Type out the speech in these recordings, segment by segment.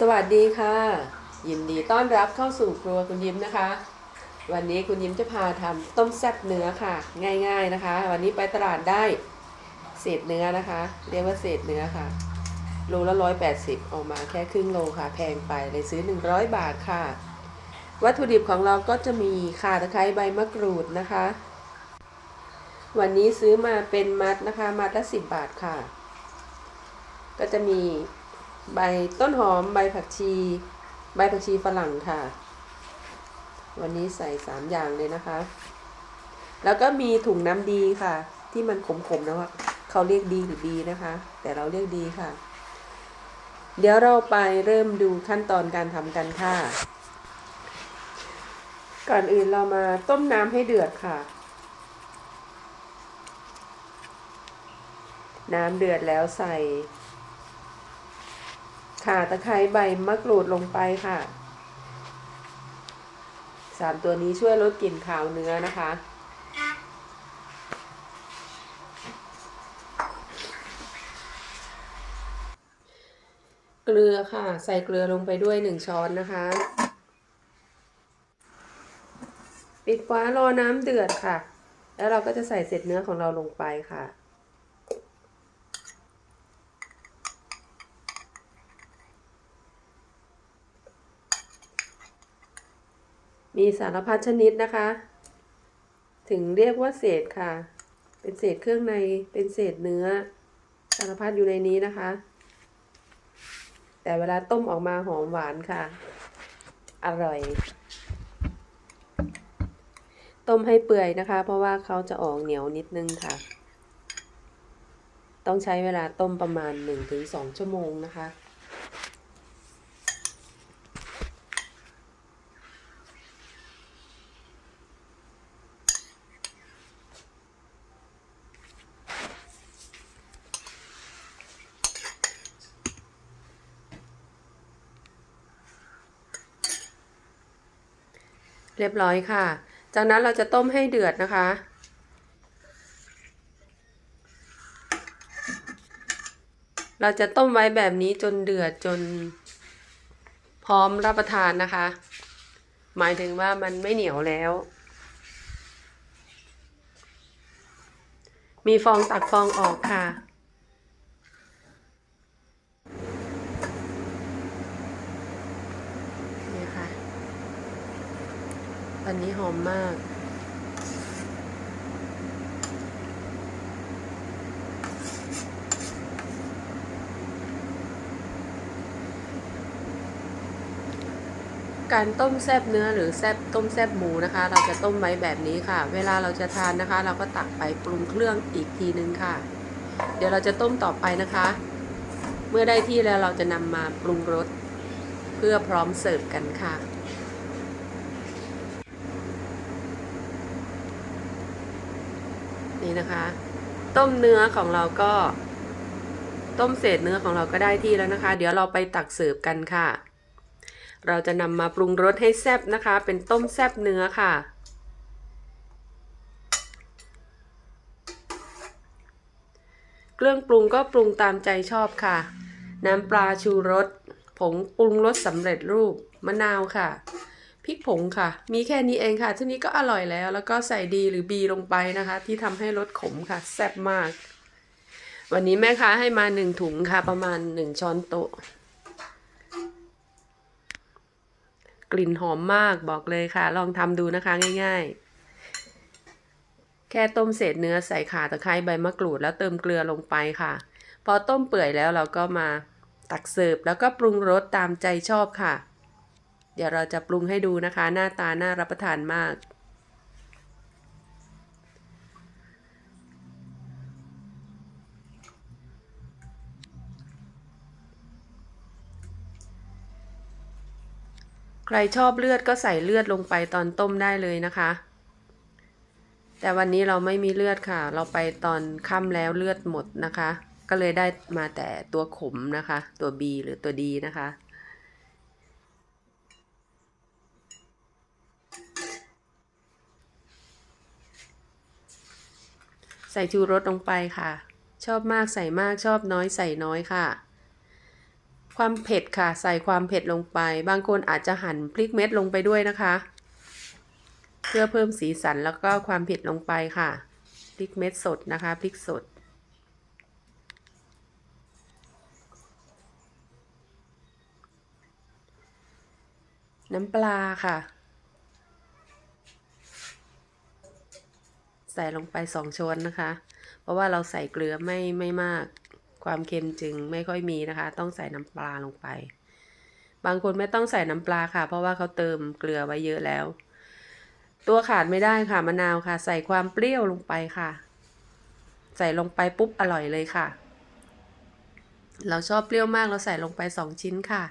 สวัสดีค่ะ ยินดีต้อนรับเข้าสู่ครัวคุณยิ้มนะคะ วันนี้คุณยิ้มจะพาทำต้มแซ่บเนื้อค่ะ ง่าย ๆนะคะ วันนี้ไปตลาดได้เศษเนื้อนะคะ เรียกว่าเศษเนื้อค่ะโลละร้อยแปดสิบออกมาแค่ครึ่งโลค่ะ แพงไปเลยซื้อหนึ่งร้อยบาทค่ะ วัตถุดิบของเราก็จะมีข่าตะไคร้ใบมะกรูดนะคะ วันนี้ซื้อมาเป็นมัดนะคะ มัดละสิบบาทค่ะ ก็จะมี ใบต้นหอมใบผักชี ใบผักชีฝรั่งค่ะ วันนี้ใส่สามอย่างเลยนะคะ แล้วก็มีถุงน้ำดีค่ะ ที่มันขมๆนะว่าเขาเรียกดีหรือดีนะคะ แต่เราเรียกดีค่ะ เดี๋ยวเราไปเริ่มดูขั้นตอนการทำกันค่ะ ก่อนอื่นเรามาต้มน้ำให้เดือดค่ะ น้ำเดือดแล้วใส่ ข่าตะไคร้ใบมะกรูดลงไปค่ะสามตัวนี้ช่วยลดกลิ่นคาวเนื้อนะคะ เกลือค่ะ ใส่เกลือลงไปด้วยหนึ่งช้อนนะคะ ปิดฝารอน้ำเดือดค่ะ แล้วเราก็จะใส่เศษเนื้อของเราลงไปค่ะ มีสารพัดชนิดนะคะ ถึงเรียกว่าเศษค่ะ เป็นเศษเครื่องใน เป็นเศษเนื้อ สารพัดอยู่ในนี้นะคะ แต่เวลาต้มออกมาหอมหวานค่ะ อร่อย ต้มให้เปื่อยนะคะ เพราะว่าเขาจะออกเหนียวนิดนึงค่ะ ต้องใช้เวลาต้มประมาณ 1-2 ชั่วโมงนะคะ เรียบร้อยค่ะ จากนั้นเราจะต้มให้เดือดนะคะ เราจะต้มไว้แบบนี้จนเดือดจนพร้อมรับประทานนะคะ หมายถึงว่ามันไม่เหนียวแล้ว มีฟองตักฟองออกค่ะ นี่ค่ะ อันนี้หอมมาก การต้มแซบเนื้อหรือแซบต้มแซบหมูนะคะ เราจะต้มไว้แบบนี้ค่ะ เวลาเราจะทานนะคะ เราก็ตักไปปรุงเครื่องอีกทีนึงค่ะ เดี๋ยวเราจะต้มต่อไปนะคะ เมื่อได้ที่แล้วเราจะนำมาปรุงรสเพื่อพร้อมเสิร์ฟกันค่ะ นี่นะคะ ต้มเนื้อของเราก็ ต้มเศษเนื้อของเราก็ได้ที่แล้วนะคะ เดี๋ยวเราไปตักเสิร์ฟกันค่ะ เราจะนำมาปรุงรสให้แซ่บนะคะ เป็นต้มแซ่บเนื้อค่ะเครื่องปรุงก็ปรุงตามใจชอบค่ะ น้ำปลาชูรส ผงปรุงรสสำเร็จรูป มะนาวค่ะ พริกผงค่ะ มีแค่นี้เองค่ะทีนี้ก็อร่อยแล้ว แล้วก็ใส่ดีหรือบีลงไปนะคะ ที่ทำให้รสขมค่ะ แซ่บมาก วันนี้แม่ค้าให้มาหนึ่งถุงค่ะ ประมาณหนึ่งช้อนโต๊ะ กลิ่นหอมมากบอกเลยค่ะ ลองทำดูนะคะง่าย ๆแค่ต้มเศษเนื้อใส่ข่าตะไคร้ใบมะกรูดแล้วเติมเกลือลงไปค่ะ พอต้มเปื่อยแล้วเราก็มาตักเสิร์ฟแล้วก็ปรุงรสตามใจชอบค่ะ เดี๋ยวเราจะปรุงให้ดูนะคะ หน้าตาน่ารับประทานมาก ใครชอบเลือดก็ใส่เลือดลงไปตอนต้มได้เลยนะคะ แต่วันนี้เราไม่มีเลือดค่ะ เราไปตอนค่ำแล้วเลือดหมดนะคะ ก็เลยได้มาแต่ตัวขมนะคะ ตัว B หรือตัว D นะคะ ส่ชูรสลงไปค่ะ ชอบมากใส่มากชอบน้อยใส่น้อยค่ะ ความเผ็ดค่ะ ใส่ความเผ็ดลงไป บางคนอาจจะหั่นพริกเม็ดลงไปด้วยนะคะ เพื่อเพิ่มสีสันแล้วก็ความเผ็ดลงไปค่ะพริกเม็ดสดนะคะพริกสด น้ำปลาค่ะ ใส่ลงไปสองช้อนนะคะ เพราะว่าเราใส่เกลือไม่ไม่มาก ความเค็มจึงไม่ค่อยมีนะคะ ต้องใส่น้ำปลาลงไป บางคนไม่ต้องใส่น้ำปลาค่ะ เพราะว่าเขาเติมเกลือไว้เยอะแล้ว ตัวขาดไม่ได้ค่ะมะนาวค่ะ ใส่ความเปรี้ยวลงไปค่ะ ใส่ลงไปปุ๊บอร่อยเลยค่ะ เราชอบเปรี้ยวมากเราใส่ลงไปสองชิ้นค่ะ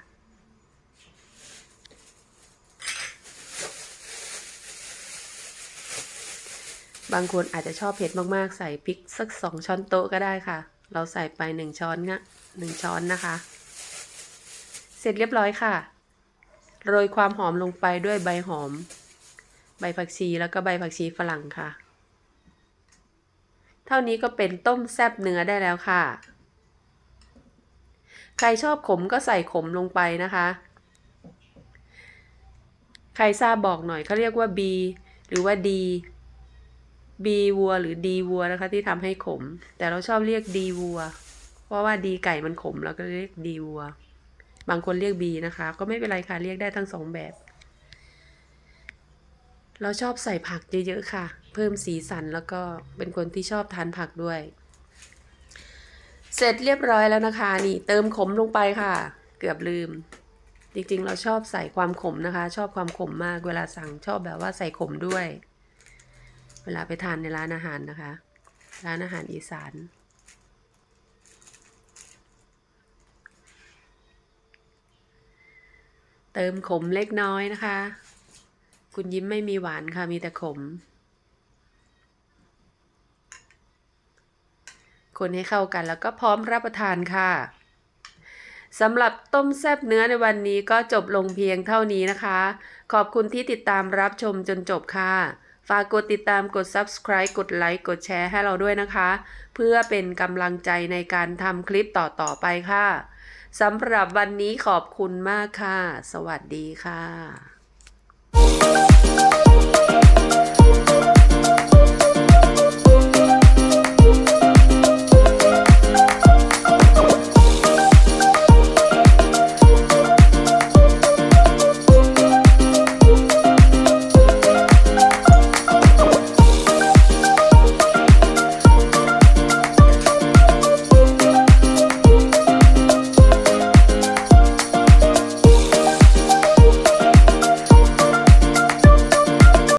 บางคนอาจจะชอบเผ็ดมากๆ ใส่พริกสักสองช้อนโต๊ะก็ได้ค่ะ เราใส่ไปหนึ่งช้อนนะหนึ่งช้อนนะคะ เสร็จเรียบร้อยค่ะ โรยความหอมลงไปด้วยใบหอม ใบผักชีแล้วก็ใบผักชีฝรั่งค่ะ เท่านี้ก็เป็นต้มแซบเนื้อได้แล้วค่ะ ใครชอบขมก็ใส่ขมลงไปนะคะ ใครทราบบอกหน่อยเขาเรียกว่า B หรือว่า D B วัวหรือ D วัวนะคะที่ทำให้ขม แต่เราชอบเรียก D วัว เพราะว่า D ไก่มันขมเราก็เรียก D วัว บางคนเรียก B นะคะ ก็ไม่เป็นไรค่ะเรียกได้ทั้งสองแบบ เราชอบใส่ผักเยอะๆค่ะ เพิ่มสีสันแล้วก็เป็นคนที่ชอบทานผักด้วย เสร็จเรียบร้อยแล้วนะคะนี่เติมขมลงไปค่ะ เกือบลืม จริงๆ เราชอบใส่ความขมนะคะ ชอบความขมมากเวลาสั่งชอบแบบว่าใส่ขมด้วย เวลาไปทานในร้านอาหารนะคะ ร้านอาหารอีสาน เติมขมเล็กน้อยนะคะ คุณยิ้มไม่มีหวานค่ะมีแต่ขม คนให้เข้ากันแล้วก็พร้อมรับประทานค่ะสำหรับต้มแซ่บเนื้อในวันนี้ก็จบลงเพียงเท่านี้นะคะ ขอบคุณที่ติดตามรับชมจนจบค่ะ ฝากกดติดตามกด subscribe กดไลค์กดแชร์ให้เราด้วยนะคะ เพื่อเป็นกำลังใจในการทำคลิปต่อๆไปค่ะสำหรับวันนี้ขอบคุณมากค่ะ สวัสดีค่ะ